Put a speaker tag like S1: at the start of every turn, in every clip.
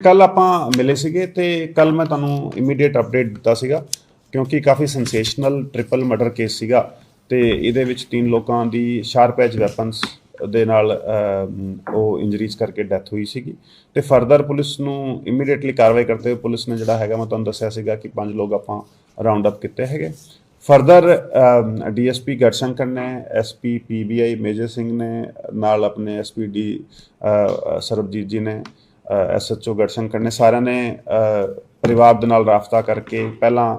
S1: ਕੱਲ ਆਪਾਂ ਮਿਲੇ ਸੀਗੇ ਤੇ ਕੱਲ ਮੈਂ ਤੁਹਾਨੂੰ ਇਮੀਡੀਏਟ ਅਪਡੇਟ ਦਿੱਤਾ ਸੀਗਾ, ਕਿਉਂਕਿ ਕਾਫੀ ਸੈਂਸੇਸ਼ਨਲ ਟ੍ਰਿਪਲ ਮਰਡਰ ਕੇਸ ਸੀਗਾ ਤੇ ਇਹਦੇ ਵਿੱਚ ਤਿੰਨ ਲੋਕਾਂ ਦੀ ਸ਼ਾਰਪ ਐਜ ਵੈਪਨਸ ਦੇ ਨਾਲ ਉਹ ਇੰਜਰੀਜ਼ ਕਰਕੇ ਡੈਥ ਹੋਈ ਸੀਗੀ ਤੇ ਫਰਦਰ ਪੁਲਿਸ ਨੂੰ ਇਮੀਡੀਏਟਲੀ ਕਾਰਵਾਈ ਕਰਦੇ ਹੋਏ ਪੁਲਿਸ ਨੇ ਜਿਹੜਾ ਹੈਗਾ, ਮੈਂ ਤੁਹਾਨੂੰ ਦੱਸਿਆ ਸੀਗਾ ਕਿ ਪੰਜ ਲੋਕ ਆਪਾਂ ਰਾਉਂਡ ਅਪ ਕੀਤੇ ਹੈਗੇ। ਫਰਦਰ ਡੀਐਸਪੀ ਗੜਸ਼ੰਕਰ ਨੇ ਐਸਪੀ ਪੀਬੀਆਈ ਮੇਜਰ ਸਿੰਘ ਨੇ, ਨਾਲ ਆਪਣੇ ਐਸਪੀ ਡੀ ਸਰਬਜੀਤ ਜੀ ਨੇ ਐਸਐਚਓ ਗੜਸ਼ੰਕਰ ਨੇ ਸਾਰਿਆਂ ਨੇ ਪਰਿਵਾਰ ਦੇ ਨਾਲ ਰਾਬਤਾ ਕਰਕੇ ਪਹਿਲਾਂ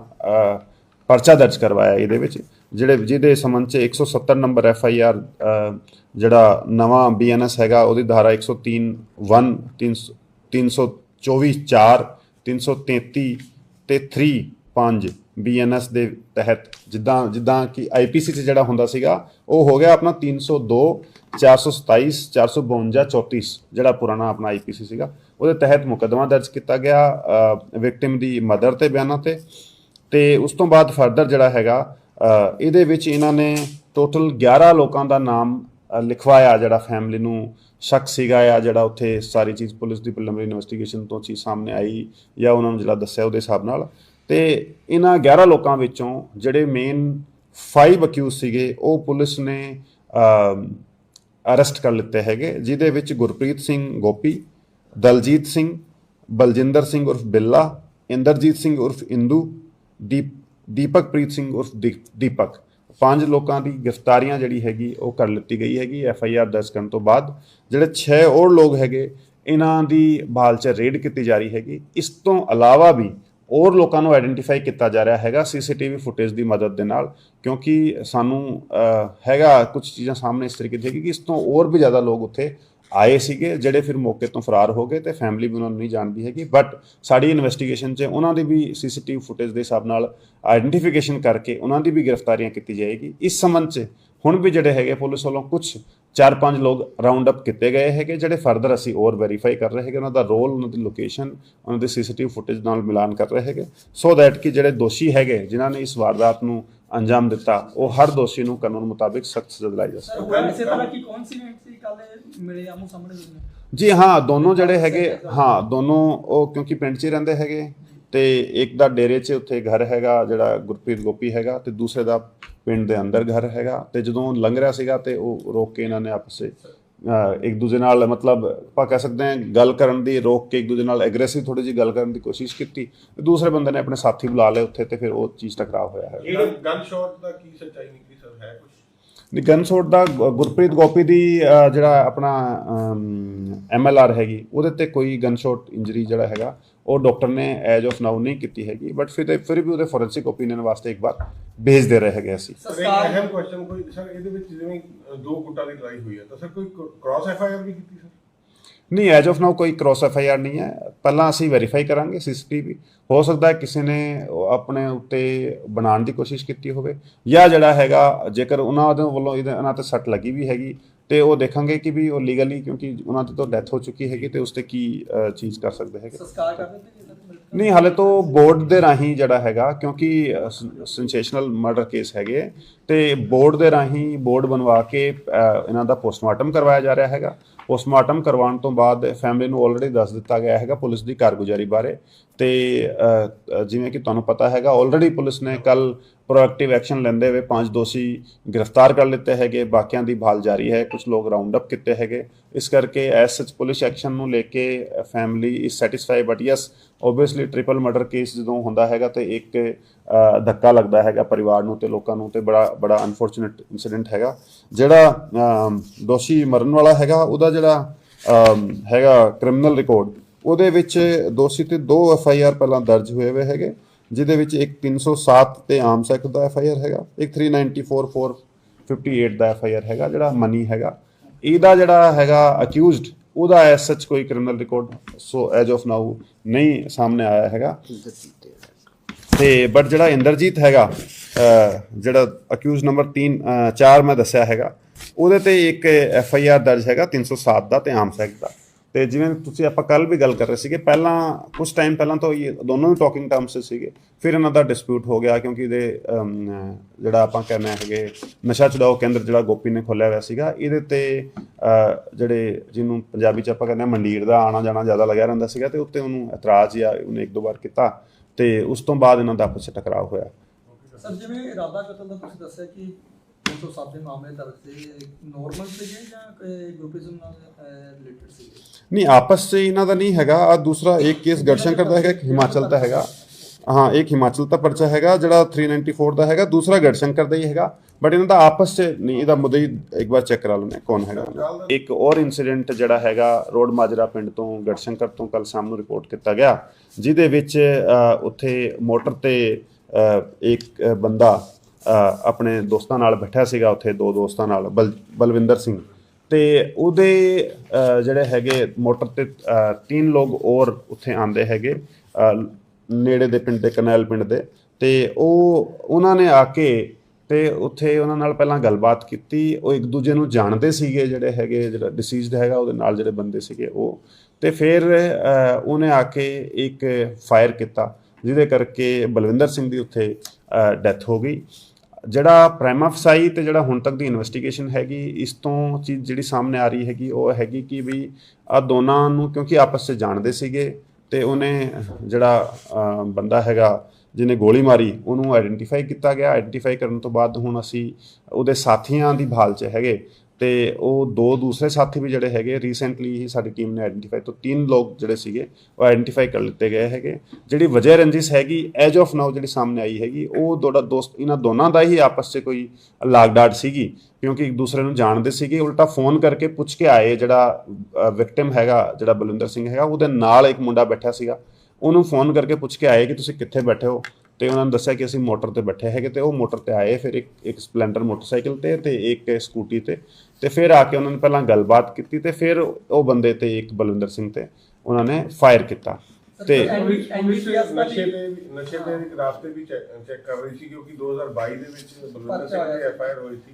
S1: ਪਰਚਾ ਦਰਜ ਕਰਵਾਇਆ ਇਹਦੇ ਵਿੱਚ, ਜਿਹੜੇ, ਜਿਹਦੇ ਸੰਬੰਧ ਚ 170 ਨੰਬਰ ਐਫ ਆਈ ਆਰ ਜਿਹੜਾ ਨਵਾਂ ਬੀਐਨਐਸ ਹੈਗਾ, ਉਹਦੀ ਧਾਰਾ 103 1 324 4 333 ਤੇ 3 5 ਬੀਐਨਐਸ ਦੇ ਤਹਿਤ, ਜਿੱਦਾਂ ਜਿੱਦਾਂ ਕਿ ਆਈਪੀਸੀ ਚ ਜਿਹੜਾ ਹੁੰਦਾ ਸੀਗਾ, ਉਹ ਹੋ ਗਿਆ ਆਪਣਾ 302 427 452 34 ਜਿਹੜਾ ਪੁਰਾਣਾ ਆਪਣਾ ਆਈਪੀਸੀ ਸੀਗਾ। ਉਹਦੇ ਤਹਿਤ ਮੁਕੱਦਮਾ ਦਰਜ ਕੀਤਾ ਗਿਆ ਵਿਕਟਿਮ ਦੀ ਮਦਰ ਤੇ ਬਿਆਨਾਂ ਤੇ। ਤੇ ਉਸ ਤੋਂ ਬਾਅਦ ਫਰਦਰ ਜਿਹੜਾ ਹੈਗਾ ਇਹਦੇ ਵਿੱਚ ਇਹਨਾਂ ਨੇ ਟੋਟਲ 11 ਲੋਕਾਂ ਦਾ ਨਾਮ ਲਿਖਵਾਇਆ, ਜਿਹੜਾ ਫੈਮਿਲੀ ਨੂੰ ਸ਼ੱਕ ਸੀਗਾ ਆ ਜਿਹੜਾ ਉੱਥੇ ਸਾਰੀ ਚੀਜ਼ ਪੁਲਿਸ ਦੀ ਪ੍ਰੀਲਿਮਿਨਰੀ ਇਨਵੈਸਟੀਗੇਸ਼ਨ ਤੋਂ ਚੀਜ਼ ਸਾਹਮਣੇ ਆਈ ਜਾਂ ਉਹਨਾਂ ਨੂੰ ਜਿਹੜਾ ਦੱਸਿਆ ਉਹਦੇ ਹਿਸਾਬ ਨਾਲ। ਤੇ ਇਹਨਾਂ 11 ਲੋਕਾਂ ਵਿੱਚੋਂ ਜਿਹੜੇ ਮੇਨ 5 ਅਕਿਊਜ਼ ਸੀਗੇ, ਉਹ ਪੁਲਿਸ ਨੇ ਅਰੈਸਟ ਕਰ ਲਿੱਤੇ ਹੈਗੇ, ਜਿਹਦੇ ਵਿੱਚ ਗੁਰਪ੍ਰੀਤ ਸਿੰਘ ਗੋਪੀ, ਦਲਜੀਤ ਸਿੰਘ, ਬਲਜਿੰਦਰ ਸਿੰਘ ਉਰਫ ਬਿੱਲਾ, ਇੰਦਰਜੀਤ ਸਿੰਘ ਉਰਫ ਇੰਦੂ, ਦੀਪ, ਦੀਪਕਪ੍ਰੀਤ ਸਿੰਘ ਉਰਫ ਦੀਪ- ਦੀਪਕ। ਪੰਜ ਲੋਕਾਂ ਦੀ ਗ੍ਰਿਫਤਾਰੀਆਂ ਜਿਹੜੀ ਹੈਗੀ, ਉਹ ਕਰ ਲਿੱਤੀ ਗਈ ਹੈਗੀ ਐਫ ਆਈ ਆਰ ਦਰਜ ਕਰਨ ਤੋਂ ਬਾਅਦ। ਜਿਹੜੇ 6 ਹੋਰ ਲੋਕ ਹੈਗੇ, ਇਹਨਾਂ ਦੀ ਭਾਲ 'ਚ ਰੇਡ ਕੀਤੀ ਜਾ ਰਹੀ ਹੈਗੀ। ਇਸ ਤੋਂ ਇਲਾਵਾ ਵੀ ਹੋਰ ਲੋਕਾਂ ਨੂੰ ਆਇਡੈਂਟੀਫਾਈ ਕੀਤਾ ਜਾ ਰਿਹਾ ਹੈਗਾ ਸੀਸੀਟੀਵੀ ਫੁਟੇਜ ਦੀ ਮਦਦ ਦੇ ਨਾਲ, ਕਿਉਂਕਿ ਸਾਨੂੰ ਹੈਗਾ ਕੁਝ ਚੀਜ਼ਾਂ ਸਾਹਮਣੇ ਇਸ ਤਰੀਕੇ ਦੀ ਹੈਗੀ ਕਿ ਇਸ ਤੋਂ ਹੋਰ ਵੀ ਜ਼ਿਆਦਾ ਲੋਕ ਉੱਥੇ ਆਏ ਸੀਗੇ, ਜਿਹੜੇ ਫਿਰ ਮੌਕੇ ਤੋਂ ਫਰਾਰ ਹੋ ਗਏ ਤੇ ਫੈਮਿਲੀ ਵੀ ਉਹਨਾਂ ਨੂੰ ਨਹੀਂ ਜਾਣਦੀ ਹੈਗੀ। ਬਟ ਸਾਡੀ ਇਨਵੈਸਟੀਗੇਸ਼ਨ 'ਚ ਉਹਨਾਂ ਦੀ ਵੀ ਸੀਸੀਟੀਵੀ ਫੁਟੇਜ ਦੇ ਹਿਸਾਬ ਨਾਲ ਆਇਡੈਂਟੀਫਿਕੇਸ਼ਨ ਕਰਕੇ ਉਹਨਾਂ ਦੀ ਵੀ ਗ੍ਰਿਫਤਾਰੀਆਂ ਕੀਤੀ ਜਾਏਗੀ। ਇਸ ਸੰਬੰਧ 'ਚ ਹੁਣ ਵੀ ਜਿਹੜੇ ਹੈਗੇ ਪੁਲਿਸ ਵੱਲੋਂ ਕੁਝ ਚਾਰ ਪੰਜ ਲੋਕ ਰਾਉਂਡ ਅਪ ਕੀਤੇ ਗਏ ਹੈਗੇ ਜਿਹੜੇ ਫਰਦਰ ਅਸੀਂ ਹੋਰ ਵੈਰੀਫਾਈ ਕਰ ਰਹੇ ਹੈਗੇ ਉਹਨਾਂ ਦਾ ਰੋਲ ਉਹਨਾਂ ਦੀ ਲੋਕੇਸ਼ਨ ਉਹਨਾਂ ਦੀ ਸੀਸੀਟੀਵੀ ਫੁਟੇਜ ਨਾਲ ਮਿਲਾਨ ਕਰ ਰਹੇ ਹੈਗੇ। ਸੋ ਦੈਟ ਕਿ ਜਿਹੜੇ ਦੋਸ਼ੀ ਹੈਗੇ ਜਿਨ੍ਹਾਂ ਨੇ ਇਸ ਵਾਰਦਾਤ ਨੂੰ ਅੰਜਾਮ ਦਿੱਤਾ ਉਹ ਹਰ ਦੋਸ਼ੀ ਨੂੰ ਕਾਨੂੰਨ ਮੁਤਾਬਿਕ ਸਖਤ ਸਜ਼ਾ ਦਿਲਾਈ ਜਾ ਸਕੇ
S2: ਸਰ ਉਹ ਇਸੇ ਤਰ੍ਹਾਂ ਕੀ ਕੌਣ ਸੀ ਸੀ ਕੱਲ ਮਿਲੇ ਆਮੋ ਸਾਹਮਣੇ ਹੋਏ ਨੇ
S1: ਜੀ ਹਾਂ ਦੋਨੋਂ ਜਿਹੜੇ ਹੈਗੇ ਹਾਂ ਦੋਨੋਂ ਉਹ ਕਿਉਂਕਿ ਪਿੰਡ 'ਚ ਹੀ ਰਹਿੰਦੇ ਹੈਗੇ। ਤੇ ਇੱਕ ਦਾ ਡੇਰੇ 'ਚ ਉੱਥੇ ਘਰ ਹੈਗਾ, ਜਿਹੜਾ ਗੁਰਪ੍ਰੀਤ ਗੋਪੀ ਹੈਗਾ ਤੇ ਦੂਸਰੇ ਦਾ ਪਿੰਡ ਦੇ ਅੰਦਰ ਘਰ ਹੈਗਾ ਤੇ ਜਦੋਂ ਲੰਘ ਰਿਹਾ ਸੀਗਾ ਤੇ ਉਹ ਰੋਕ ਕੇ ਇਹਨਾਂ ਨੇ ਆਪਸ ਵਿੱਚ ਇੱਕ ਦੂਜੇ ਨਾਲ ਮਤਲਬ ਆਪਾਂ ਕਹਿ ਸਕਦੇ ਹਾਂ ਗੱਲ ਕਰਨ ਦੀ, ਰੋਕ ਕੇ ਇੱਕ ਦੂਜੇ ਨਾਲ ਐਗਰੈਸਿਵ ਥੋੜੀ ਜਿਹੀ ਗੱਲ ਕਰਨ ਦੀ ਕੋਸ਼ਿਸ਼ ਕੀਤੀ ਦੂਸਰੇ ਬੰਦੇ ਨੇ ਆਪਣੇ ਸਾਥੀ ਬੁਲਾ ਲਏ ਉੱਥੇ ਤੇ ਫਿਰ ਉਹ ਚੀਜ਼ ਟਕਰਾਅ ਹੋਇਆ ਹੈ
S3: ਗਨ ਸ਼ਾਟ ਦਾ ਕੀ ਸੱਚਾਈ ਨਿਕਲੀ ਸਰ? ਹੈ ਕੁਝ
S1: ਦੀ ਗਨ ਸ਼ਾਟ ਦਾ ਗੁਰਪ੍ਰੀਤ ਗੋਪੀ ਦੀ ਜਿਹੜਾ ਆਪਣਾ ਐਮਐਲਆਰ ਹੈਗੀ ਉਹਦੇ ਤੇ ਕੋਈ ਗਨ ਸ਼ਾਟ ਇੰਜਰੀ ਜਿਹੜਾ ਹੈਗਾ ਉਹ ਡਾਕਟਰ ਨੇ ਐਜ ਆਫ ਨਾਓ ਨਹੀਂ ਕੀਤੀ ਹੈਗੀ ਬਟ ਫਿਰ ਫਿਰ ਵੀ ਉਹਦੇ ਫੋਰੈਂਸਿਕ ਓਪੀਨੀਅਨ ਵਾਸਤੇ ਇੱਕ ਵਾਰ ਭੇਜ ਦੇ ਰਹੇ ਹੈਗੇ ਅਸੀਂ।
S3: ਸਰ ਇੱਕ ਅਹਿਮ ਕੁਐਸਚਨ ਕੋਈ ਸਰ ਇਹਦੇ ਵਿੱਚ ਜਿਵੇਂ ਦੋ ਗੁੱਟਾਂ ਦੀ ਲੜਾਈ ਹੋਈ ਹੈ ਤਾਂ ਸਰ ਕੋਈ ਕ੍ਰਾਸ ਐਫ ਆਈ ਆਰ ਵੀ ਕੀਤੀ ਸਰ?
S1: ਨਹੀਂ ਐਜ ਆਫ ਨਾਓ ਕੋਈ ਕ੍ਰਾਸ ਐਫ ਆਈ ਆਰ ਨਹੀਂ ਹੈ। ਪਹਿਲਾਂ ਅਸੀਂ ਵੈਰੀਫਾਈ ਕਰਾਂਗੇ ਸੀਸੀਟੀਵੀ ਹੋ ਸਕਦਾ ਹੈ ਕਿਸੇ ਨੇ ਆਪਣੇ ਉੱਤੇ ਬਣਾਉਣ ਦੀ ਕੋਸ਼ਿਸ਼ ਕੀਤੀ ਹੋਵੇ ਜਾਂ ਜਿਹੜਾ ਹੈਗਾ ਜੇਕਰ ਉਹਨਾਂ ਦੇ ਵੱਲੋਂ ਇਹਦੇ ਇਹਨਾਂ ਤੇ ਸੱਟ ਲੱਗੀ ਵੀ ਹੈਗੀ ਤੇ ਉਹ ਦੇਖਾਂਗੇ ਕਿ ਵੀ ਉਹ ਲੀਗਲੀ ਕਿਉਂਕਿ ਉਹਨਾਂ ਦੀ ਤਾਂ ਡੈਥ ਹੋ ਚੁੱਕੀ ਹੈਗੀ ਤੇ ਉਸ ਤੇ ਕੀ ਚੀਜ਼ ਕਰ ਸਕਦੇ ਹੈਗੇ।
S2: ਸੰਸਕਾਰ ਕਰ
S1: ਨਹੀਂ ਹਾਲੇ ਤੋਂ ਬੋਰਡ ਦੇ ਰਾਹੀਂ ਜਿਹੜਾ ਹੈਗਾ ਕਿਉਂਕਿ ਸੈਂਸੇਸ਼ਨਲ ਮਰਡਰ ਕੇਸ ਹੈਗੇ ਤੇ ਬੋਰਡ ਦੇ ਰਾਹੀਂ ਬੋਰਡ ਬਣਵਾ ਕੇ ਇਹਨਾਂ ਦਾ ਪੋਸਟਮਾਰਟਮ ਕਰਵਾਇਆ ਜਾ ਰਿਹਾ ਹੈਗਾ। ਪੋਸਟਮਾਰਟਮ ਕਰਵਾਉਣ ਤੋਂ ਬਾਅਦ ਫੈਮਿਲੀ ਨੂੰ ਆਲਰੇਡੀ ਦੱਸ ਦਿੱਤਾ ਗਿਆ ਹੈਗਾ ਪੁਲਿਸ ਦੀ ਕਾਰਗੁਜ਼ਾਰੀ ਬਾਰੇ। ਤੇ ਜਿਵੇਂ ਕਿ ਤੁਹਾਨੂੰ ਪਤਾ ਹੈਗਾ ਆਲਰੇਡੀ ਪੁਲਿਸ ਨੇ ਕੱਲ ਪ੍ਰੋਐਕਟਿਵ ਐਕਸ਼ਨ ਲੈਂਦੇ ਹੋਏ ਪੰਜ ਦੋਸ਼ੀ ਗ੍ਰਿਫਤਾਰ ਕਰ ਲਿੱਤੇ ਹੈਗੇ, ਬਾਕੀਆਂ ਦੀ ਭਾਲ ਜਾਰੀ ਹੈ ਕੁਝ ਲੋਕ ਰਾਉਂਡ ਅਪ ਕੀਤੇ ਹੈਗੇ। ਇਸ ਕਰਕੇ ਐਸ ਸੱਚ ਪੁਲਿਸ ਐਕਸ਼ਨ ਨੂੰ ਲੈ ਕੇ ਫੈਮਿਲੀ ਇਸ satisfy but yes obviously triple murder case ਜਦੋਂ ਹੁੰਦਾ ਹੈਗਾ, ਤੇ ਇੱਕ ਧੱਕਾ ਲੱਗਦਾ ਹੈਗਾ ਪਰਿਵਾਰ ਨੂੰ ਤੇ ਲੋਕਾਂ ਨੂੰ ਤੇ ਬੜਾ ਬੜਾ ਅਨਫੋਰਚੂਨੇਟ ਇਨਸੀਡੈਂਟ ਹੈਗਾ। ਜਿਹੜਾ ਦੋਸ਼ੀ ਮਰਨ ਵਾਲਾ ਹੈਗਾ, ਉਹਦਾ ਜਿਹੜਾ ਹੈਗਾ ਕ੍ਰਿਮੀਨਲ ਰਿਕਾਰਡ ਉਹਦੇ ਵਿੱਚ ਦੋਸ਼ੀ ਤੇ ਦੋ ਐਫ ਆਈ ਆਰ ਪਹਿਲਾਂ ਦਰਜ ਹੋਏ ਹੋਏ ਹੈਗੇ, ਜਿਹਦੇ ਵਿੱਚ ਇੱਕ 307 ਤੇ ਆਮ ਸੈਕਟ ਦਾ ਐਫ ਆਈ ਆਰ ਹੈਗਾ, ਇੱਕ 394 458 ਦਾ ਐਫ ਆਈ ਆਰ ਹੈਗਾ, ਜਿਹੜਾ ਮਨੀ ਹੈਗਾ। ਇਹਦਾ ਜਿਹੜਾ ਹੈਗਾ ਅਕਿਊਜ਼ਡ ਉਹਦਾ ਐਸ ਸੱਚ ਕੋਈ criminal record so as of now ਨਹੀਂ ਸਾਹਮਣੇ ਆਇਆ ਹੈਗਾ। ਤੇ ਬਟ ਜਿਹੜਾ ਇੰਦਰਜੀਤ ਹੈਗਾ ਜਿਹੜਾ ਅਕਿਊਜ਼ ਨੰਬਰ 3 4 ਮੈਂ ਦੱਸਿਆ ਹੈਗਾ, ਉਹਦੇ ਤੇ ਇੱਕ ਐਫ ਆਈ ਆਰ ਦਰਜ ਹੈਗਾ 307 ਦਾ ਤੇ ਆਮ ਸੈਕਟ ਦਾ। ਤੇ ਜਿਵੇਂ ਤੁਸੀਂ ਆਪਾਂ ਕੱਲ ਵੀ ਗੱਲ ਕਰ ਰਹੇ ਸੀਗੇ, ਪਹਿਲਾਂ ਕੁਝ ਟਾਈਮ ਪਹਿਲਾਂ ਤੋਂ ਇਹ ਦੋਨੋਂ ਹੀ ਟਾਕਿੰਗ ਟਰਮਸ 'ਚ ਸੀਗੇ, ਫਿਰ ਇਹਨਾਂ ਦਾ ਡਿਸਪਿਊਟ ਹੋ ਗਿਆ ਕਿਉਂਕਿ ਇਹਦੇ ਜਿਹੜਾ ਆਪਾਂ ਕਹਿੰਦੇ ਹੈਗੇ, ਨਸ਼ਾ ਛੁਡਾਓ ਕੇਂਦਰ ਜਿਹੜਾ ਗੋਪੀ ਨੇ ਖੋਲ੍ਹਿਆ ਹੋਇਆ ਸੀਗਾ, ਇਹਦੇ ਤੇ ਜਿਹੜੇ ਜਿਹਨੂੰ ਪੰਜਾਬੀ 'ਚ ਆਪਾਂ ਕਹਿੰਦੇ ਹਾਂ ਮੰਡੀਰ ਦਾ ਆਣਾ ਜਾਣਾ ਜ਼ਿਆਦਾ ਲੱਗਿਆ ਰਹਿੰਦਾ ਸੀਗਾ ਤੇ ਉੱਤੇ ਉਹਨੂੰ ਇਤਰਾਜ਼ ਜਾਂ ਉਹਨੇ ਇੱਕ ਦੋ ਵਾਰ ਕੀਤਾ। ਤੇ ਉਸ ਤੋਂ ਬਾਅਦ ਇਹਨਾਂ ਦਾ ਆਪਸ 'ਚ ਟਕਰਾਅ ਹੋਇਆ।
S2: ਸਰ ਜਿਵੇਂ ਇਰਾਦਾ ਕਤਲ ਦਾ ਤੁਸੀਂ ਦੱਸਿਆ ਕਿ 307 ਦੇ ਮਾਮਲੇ ਦਰਜ ਸੀ ਨਾਰਮਲ ਸੀਗੇ ਜਾਂ ਕੋਈ ਗਰੁੱਪਿਜ਼ਮ ਨਾਲ ਰਿਲੇਟਡ ਸੀਗੇ?
S1: ਨਹੀਂ ਆਪਸ 'ਚ ਇਹਨਾਂ ਦਾ ਨਹੀਂ ਹੈਗਾ। ਆ ਦੂਸਰਾ ਇੱਕ ਕੇਸ ਗੜਸ਼ੰਕਰ ਦਾ ਹੈਗਾ ਇੱਕ ਹਿਮਾਚਲ ਦਾ ਹੈਗਾ। ਹਾਂ, ਇੱਕ ਹਿਮਾਚਲ ਦਾ ਪਰਚਾ ਹੈਗਾ, ਜਿਹੜਾ 394 ਦਾ ਹੈਗਾ, ਦੂਸਰਾ ਗੜਸ਼ੰਕਰ ਦਾ ਹੀ ਹੈਗਾ ਬਟ ਇਹਨਾਂ ਦਾ ਆਪਸ 'ਚ ਨਹੀਂ, ਇਹਦਾ ਮੁੱਦੇ ਹੀ ਇੱਕ ਵਾਰ ਚੈੱਕ ਕਰਾ ਲੈਣੇ ਕੌਣ ਹੈਗਾ। ਇੱਕ ਹੋਰ ਇਨਸੀਡੈਂਟ ਜਿਹੜਾ ਹੈਗਾ, ਰੋਡ ਮਾਜਰਾ ਪਿੰਡ ਤੋਂ ਗੜਸ਼ੰਕਰ ਤੋਂ ਕੱਲ ਸ਼ਾਮ ਨੂੰ ਰਿਪੋਰਟ ਕੀਤਾ ਗਿਆ, ਜਿਹਦੇ ਵਿੱਚ ਉੱਥੇ ਮੋਟਰ ਤੇ ਇੱਕ ਬੰਦਾ ਆਪਣੇ ਦੋਸਤਾਂ ਨਾਲ ਬੈਠਾ ਸੀਗਾ, ਉੱਥੇ ਦੋ ਦੋਸਤਾਂ ਨਾਲ, ਬਲ- ਬਲਵਿੰਦਰ ਸਿੰਘ। ਤੇ ਉਹਦੇ ਜਿਹੜੇ ਹੈਗੇ ਮੋਟਰ ਤੇ ਤਿੰਨ ਲੋਕ ਹੋਰ ਉੱਥੇ ਆਂਦੇ ਹੈਗੇ ਨੇੜੇ ਦੇ ਪਿੰਡ ਦੇ ਕਨੈਲ ਪਿੰਡ ਦੇ। ਤੇ ਉਹ, ਉਹਨਾਂ ਨੇ ਆ ਕੇ ਤੇ ਉੱਥੇ ਉਹਨਾਂ ਨਾਲ ਪਹਿਲਾਂ ਗੱਲਬਾਤ ਕੀਤੀ। ਉਹ ਇੱਕ ਦੂਜੇ ਨੂੰ ਜਾਣਦੇ ਸੀਗੇ ਜਿਹੜੇ ਹੈਗੇ, ਜਿਹੜਾ ਡਿਸੀਜ਼ਡ ਹੈਗਾ, ਉਹਦੇ ਨਾਲ ਜਿਹੜੇ ਬੰਦੇ ਸੀਗੇ ਉਹ। ਤੇ ਫਿਰ ਉਹਨੇ ਆ ਕੇ ਇੱਕ ਫਾਇਰ ਕੀਤਾ, ਜਿਹਦੇ ਕਰਕੇ ਬਲਵਿੰਦਰ ਸਿੰਘ ਦੀ ਉੱਥੇ ਡੈਥ ਹੋ ਗਈ। ਜਿਹੜਾ ਪ੍ਰਾਈਮਾ ਫਸਾਈ ਤੇ ਜਿਹੜਾ ਹੁਣ ਤੱਕ ਦੀ ਇਨਵੈਸਟੀਗੇਸ਼ਨ ਹੈਗੀ, ਇਸ ਤੋਂ ਚੀਜ਼ ਜਿਹੜੀ ਸਾਹਮਣੇ ਆ ਰਹੀ ਹੈਗੀ, ਉਹ ਹੈਗੀ ਕਿ ਵੀ ਆ ਦੋਨਾਂ ਨੂੰ, ਕਿਉਂਕਿ ਆਪਸ 'ਚ ਜਾਣਦੇ ਸੀਗੇ ਤੇ ਉਹਨੇ ਜਿਹੜਾ ਬੰਦਾ ਹੈਗਾ ਜਿਹਨੇ ਗੋਲੀ ਮਾਰੀ, ਉਹਨੂੰ ਆਇਡੈਂਟੀਫਾਈ ਕੀਤਾ ਗਿਆ। ਆਇਡੈਂਟੀਫਾਈ ਕਰਨ ਤੋਂ ਬਾਅਦ ਹੁਣ ਅਸੀਂ ਉਹਦੇ ਸਾਥੀਆਂ ਦੀ ਭਾਲ 'ਚ ਹੈਗੇ। ਤੇ ਉਹ ਦੋ ਦੂਸਰੇ ਸਾਥੀ ਵੀ ਜਿਹੜੇ ਹੈਗੇ ਰੀਸੈਂਟਲੀ ਹੀ ਸਾਡੀ ਟੀਮ ਨੇ ਆਇਡੈਂਟੀਫਾਈ ਤੋਂ ਤਿੰਨ ਲੋਕ ਜਿਹੜੇ ਸੀਗੇ, ਉਹ ਆਇਡੈਂਟੀਫਾਈ ਕਰ ਲਿੱਤੇ ਗਏ ਹੈਗੇ। ਜਿਹੜੀ ਵਜ੍ਹਾ ਰੰਜਿਸ਼ ਹੈਗੀ ਐਜ ਆਫ ਨਾਓ ਜਿਹੜੀ ਸਾਹਮਣੇ ਆਈ ਹੈਗੀ, ਉਹ ਦੋੜਾ ਦੋਸਤ, ਇਹਨਾਂ ਦੋਨਾਂ ਦਾ ਹੀ ਆਪਸ 'ਚ ਕੋਈ ਲਾਗਡਾਟ ਸੀਗੀ, ਕਿਉਂਕਿ ਇੱਕ ਦੂਸਰੇ ਨੂੰ ਜਾਣਦੇ ਸੀਗੇ, ਉਲਟਾ ਫੋਨ ਕਰਕੇ ਪੁੱਛ ਕੇ ਆਏ ਜਿਹੜਾ ਵਿਕਟਿਮ ਹੈਗਾ, ਜਿਹੜਾ ਬਲਵਿੰਦਰ ਸਿੰਘ ਹੈਗਾ, ਉਹਦੇ ਨਾਲ ਇੱਕ ਮੁੰਡਾ ਬੈਠਾ ਸੀਗਾ। ਉਹਨੂੰ ਫੋਨ ਕਰਕੇ ਪੁੱਛ ਕੇ ਆਏ ਕਿ ਤੁਸੀਂ ਕਿੱਥੇ ਬੈਠੇ ਹੋ? ਤੇ ਉਹਨਾਂ ਨੇ ਦੱਸਿਆ ਕਿ ਅਸੀਂ ਮੋਟਰ ਤੇ ਬੈਠੇ ਹੈਗੇ ਤੇ ਉਹ ਮੋਟਰ ਤੇ ਆਏ, ਫਿਰ ਇੱਕ ਇੱਕ ਸਪਲੈਂਡਰ ਮੋਟਰਸਾਈਕਲ ਤੇ ਤੇ ਇੱਕ ਸਕੂਟੀ ਤੇ ਤੇ ਫਿਰ ਆ ਕੇ ਉਹਨਾਂ ਨੇ ਪਹਿਲਾਂ ਗੱਲਬਾਤ ਕੀਤੀ ਤੇ ਫਿਰ ਉਹ ਬੰਦੇ ਤੇ ਇੱਕ ਬਲਵਿੰਦਰ ਸਿੰਘ ਤੇ ਉਹਨਾਂ ਨੇ ਫਾਇਰ ਕੀਤਾ। ਤੇ
S3: ਪੁਲਿਸ ਪੁਲਿਸ ਨਸ਼ੇ ਦੇ ਨਸ਼ੇ ਦੇ ਰਾਸਤੇ ਵੀ ਚੈੱਕ ਕਰ ਰਹੀ ਸੀ ਕਿਉਂਕਿ 2022 ਦੇ ਵਿੱਚ ਬਲਵਿੰਦਰ ਸਿੰਘ ਦੀ ਐਫ ਆਈ ਆਰ ਹੋਈ ਸੀ।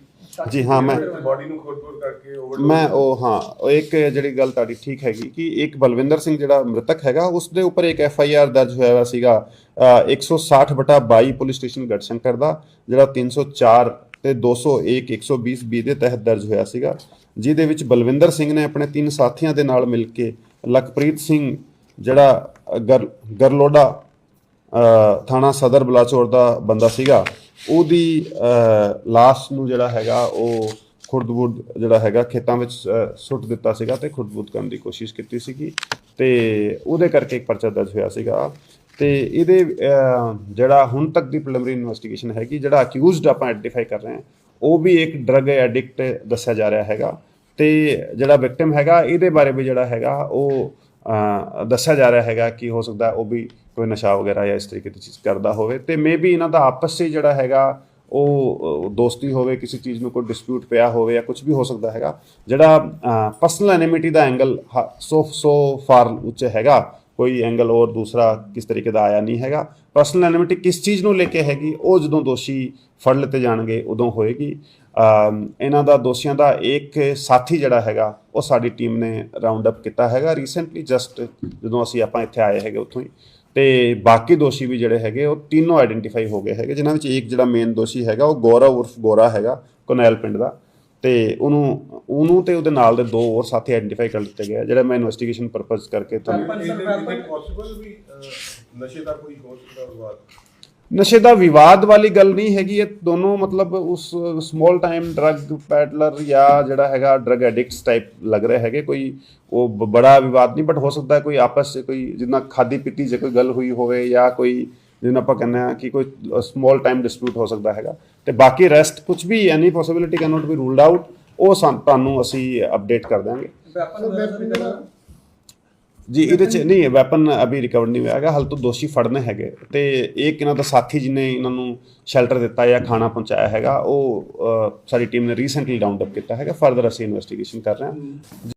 S1: ਜੀ ਹਾਂ ਮੈਂ
S3: ਬਾਡੀ ਨੂੰ ਖੋਦ-ਖੋਦ ਕਰਕੇ ਓਵਰ
S1: ਮੈਂ ਉਹ ਹਾਂ ਉਹ ਇੱਕ ਜਿਹੜੀ ਗੱਲ ਤੁਹਾਡੀ ਠੀਕ ਹੈਗੀ ਕਿ ਇੱਕ ਬਲਵਿੰਦਰ ਸਿੰਘ ਜਿਹੜਾ ਮ੍ਰਿਤਕ ਹੈਗਾ ਉਸ ਦੇ ਉੱਪਰ ਇੱਕ ਐਫ ਆਈ ਆਰ ਦਰਜ ਹੋਇਆ ਹੋਇਆ ਸੀਗਾ ਅ, 160 ਬਟਾ 22 ਪੁਲਿਸ ਸਟੇਸ਼ਨ ਗੜਸ਼ੰਕਰ ਦਾ ਜਿਹੜਾ 304 ਤੇ 201 120 ਬੀ ਦੇ ਤਹਿਤ ਦਰਜ ਹੋਇਆ ਸੀਗਾ ਜਿਹਦੇ ਵਿੱਚ ਬਲਵਿੰਦਰ ਸਿੰਘ ਨੇ ਆਪਣੇ ਤਿੰਨ ਸਾਥੀਆਂ ਦੇ ਨਾਲ ਮਿਲ ਕੇ ਲਖਪ੍ਰੀਤ ਸਿੰਘ ਜਿਹੜਾ ਗਰ, ਗਰਲੋਡਾ ਥਾਣਾ ਸਦਰ ਬਲਾਚੌਰ ਦਾ ਬੰਦਾ ਸੀਗਾ, ਉਹਦੀ ਲਾਸ਼ ਨੂੰ ਜਿਹੜਾ ਹੈਗਾ ਉਹ ਖੁਰਦਬੁਰਦ ਜਿਹੜਾ ਹੈਗਾ ਖੇਤਾਂ ਵਿੱਚ ਸੁੱਟ ਦਿੱਤਾ ਸੀਗਾ ਤੇ ਖੁਰਦਬੁਰਦ ਕਰਨ ਦੀ ਕੋਸ਼ਿਸ਼ ਕੀਤੀ ਸੀਗੀ ਤੇ ਉਹਦੇ ਕਰਕੇ ਇੱਕ ਪਰਚਾ ਦਰਜ ਹੋਇਆ ਸੀਗਾ ਤੇ ਇਹਦੇ ਜਿਹੜਾ ਹੁਣ ਤੱਕ ਦੀ ਪ੍ਰੀਲਿਮਿਨਰੀ ਇਨਵੈਸਟੀਗੇਸ਼ਨ ਹੈਗੀ, ਜਿਹੜਾ ਅਕਿਊਜ਼ਡ ਆਪਾਂ ਆਈਡੈਂਟੀਫਾਈ ਕਰ ਰਹੇ ਹਾਂ, ਉਹ ਵੀ ਇੱਕ ਡਰਗ ਐਡਿਕਟ ਦੱਸਿਆ ਜਾ ਰਿਹਾ ਹੈਗਾ ਤੇ ਜਿਹੜਾ ਵਿਕਟਮ ਹੈਗਾ, ਇਹਦੇ ਬਾਰੇ ਵੀ ਜਿਹੜਾ ਹੈਗਾ ਉਹ ਦੱਸਿਆ ਜਾ ਰਿਹਾ ਹੈਗਾ ਕਿ ਹੋ ਸਕਦਾ ਉਹ ਵੀ ਕੋਈ ਨਸ਼ਾ ਵਗੈਰਾ ਜਾਂ ਇਸ ਤਰੀਕੇ ਦੀ ਚੀਜ਼ ਕਰਦਾ ਹੋਵੇ ਤੇ ਮੇਬੀ ਇਹਨਾਂ ਦਾ ਆਪਸ 'ਚ ਜਿਹੜਾ ਹੈਗਾ ਉਹ ਦੋਸਤੀ ਹੋਵੇ, ਕਿਸੇ ਚੀਜ਼ ਨੂੰ ਕੋਈ ਡਿਸਪਿਊਟ ਪਿਆ ਹੋਵੇ ਜਾਂ ਕੁਝ ਵੀ ਹੋ ਸਕਦਾ ਹੈਗਾ, ਜਿਹੜਾ ਪਰਸਨਲ ਐਨਿਮਿਟੀ ਦਾ ਐਂਗਲ ਸੋ ਸੋ ਫਾਰ ਉੱਚ ਹੈਗਾ, ਕੋਈ ਐਂਗਲ ਔਰ ਦੂਸਰਾ ਕਿਸ ਤਰੀਕੇ ਦਾ ਆਇਆ ਨਹੀਂ ਹੈਗਾ ਪਰਸਨਲ ਐਨਿਮਿਟੀ ਕਿਸ ਚੀਜ਼ ਨੂੰ ਲੈ ਕੇ ਹੈਗੀ, ਉਹ ਜਦੋਂ ਦੋਸ਼ੀ ਫੜ ਲਿੱਤੇ ਜਾਣਗੇ, ਉਦੋਂ ਹੋਏਗੀ। ਇਹਨਾਂ ਦਾ ਦੋਸ਼ੀਆਂ ਦਾ ਇੱਕ ਸਾਥੀ ਜਿਹੜਾ ਹੈਗਾ, ਉਹ ਸਾਡੀ ਟੀਮ ਨੇ ਰਾਉਂਡ ਅਪ ਕੀਤਾ ਹੈਗਾ ਰੀਸੈਂਟਲੀ ਜਸਟ ਜਦੋਂ ਅਸੀਂ ਆਪਾਂ ਇੱਥੇ ਆਏ ਹੈਗੇ ਉੱਥੋਂ ਹੀ। ਤੇ ਬਾਕੀ ਦੋਸ਼ੀ ਵੀ ਜਿਹੜੇ ਹੈਗੇ, ਉਹ ਤਿੰਨੋਂ ਆਇਡੈਂਟੀਫਾਈ ਹੋ ਗਏ ਹੈਗੇ, ਜਿਨ੍ਹਾਂ ਵਿੱਚ ਇੱਕ ਜਿਹੜਾ ਮੇਨ ਦੋਸ਼ੀ ਹੈਗਾ, ਉਹ ਗੌਰਵ ਉਰਫ ਗੋਰਾ ਹੈਗਾ, ਕੋਨੈਲ ਪਿੰਡ ਦਾ। ਤੇ ਉਹਨੂੰ ਉਹਨੂੰ ਤੇ ਉਹਦੇ ਨਾਲ ਦੇ ਦੋ ਹੋਰ ਸਾਥੀ ਆਇਡੈਂਟੀਫਾਈ ਕਰ ਲਿੱਤੇ ਗਏ ਜਿਹੜਾ ਮੈਂ ਇਨਵੈਸਟੀਗੇਸ਼ਨ ਪਰਪਸ ਕਰਕੇ ਤੁਹਾਨੂੰ
S3: ਨਸ਼ੇ ਦਾ ਕੋਈ ਹੋ ਵਿਵਾਦ
S1: ਨਸ਼ੇ ਦਾ ਵਿਵਾਦ ਵਾਲੀ ਗੱਲ ਨਹੀਂ ਹੈਗੀ ਇਹ ਦੋਨੋਂ ਮਤਲਬ ਉਸ ਸਮਾਲ ਟਾਈਮ ਡਰੱਗ ਪੈਡਲਰ ਜਾਂ ਜਿਹੜਾ ਹੈਗਾ ਡਰੱਗ ਐਡਿਕਟਸ ਟਾਈਪ ਲੱਗ ਰਹੇ ਹੈਗੇ ਕੋਈ ਉਹ ਬ- ਬੜਾ ਵਿਵਾਦ ਨਹੀਂ ਬਟ ਹੋ ਸਕਦਾ ਹੈ ਕੋਈ ਆਪਸ 'ਚ ਕੋਈ ਜਿੰਨਾ ਖਾਦੀ ਪੀਤੀ ਜੇ ਕੋਈ ਗੱਲ ਹੋਈ ਹੋਵੇ ਜਾਂ ਕੋਈ ਜਿਹਨੂੰ ਆਪਾਂ ਕਹਿੰਦੇ ਆ ਕਿ ਕੋਈ ਸਮਾਲ ਟਾਈਮ ਡਿਸਪਿਊਟ ਹੋ ਸਕਦਾ ਹੈਗਾ। ਤੇ ਬਾਕੀ ਰੈਸਟ ਕੁਝ ਵੀ any possibility can not be ruled out ਉਹ ਸਾਨੂੰ ਤੁਹਾਨੂੰ ਅਸੀਂ ਅਪਡੇਟ ਕਰ ਦਾਂਗੇ
S2: ਵੈਪਨ ਵਗੈਰਾ ਸਰ ਪਹਿਲਾਂ
S1: ਜੀ, ਇਹਦੇ ਚ ਨਹੀਂ ਵੈਪਨ ਅਭੀ ਰਿਕਵਰ ਨਹੀਂ ਹੋਇਆ ਹੈਗਾ, ਹਾਲ ਤੋਂ ਦੋਸ਼ੀ ਫੜਨੇ ਹੈਗੇ। ਤੇ ਇੱਕ ਇਹਨਾਂ ਦਾ ਸਾਥੀ ਜਿਹਨੇ ਇਹਨਾਂ ਨੂੰ ਸ਼ੈਲਟਰ ਦਿੱਤਾ ਜਾਂ ਖਾਣਾ ਪਹੁੰਚਾਇਆ ਹੈਗਾ, ਉਹ ਸਾਡੀ ਟੀਮ ਨੇ ਰੀਸੈਂਟਲੀ ਰਾਉਂਡ ਅਪ ਕੀਤਾ ਹੈਗਾ ਫਰਦਰ ਅਸੀਂ ਇਨਵੈਸਟੀਗੇਸ਼ਨ ਕਰ ਰਹੇ ਹਾਂ।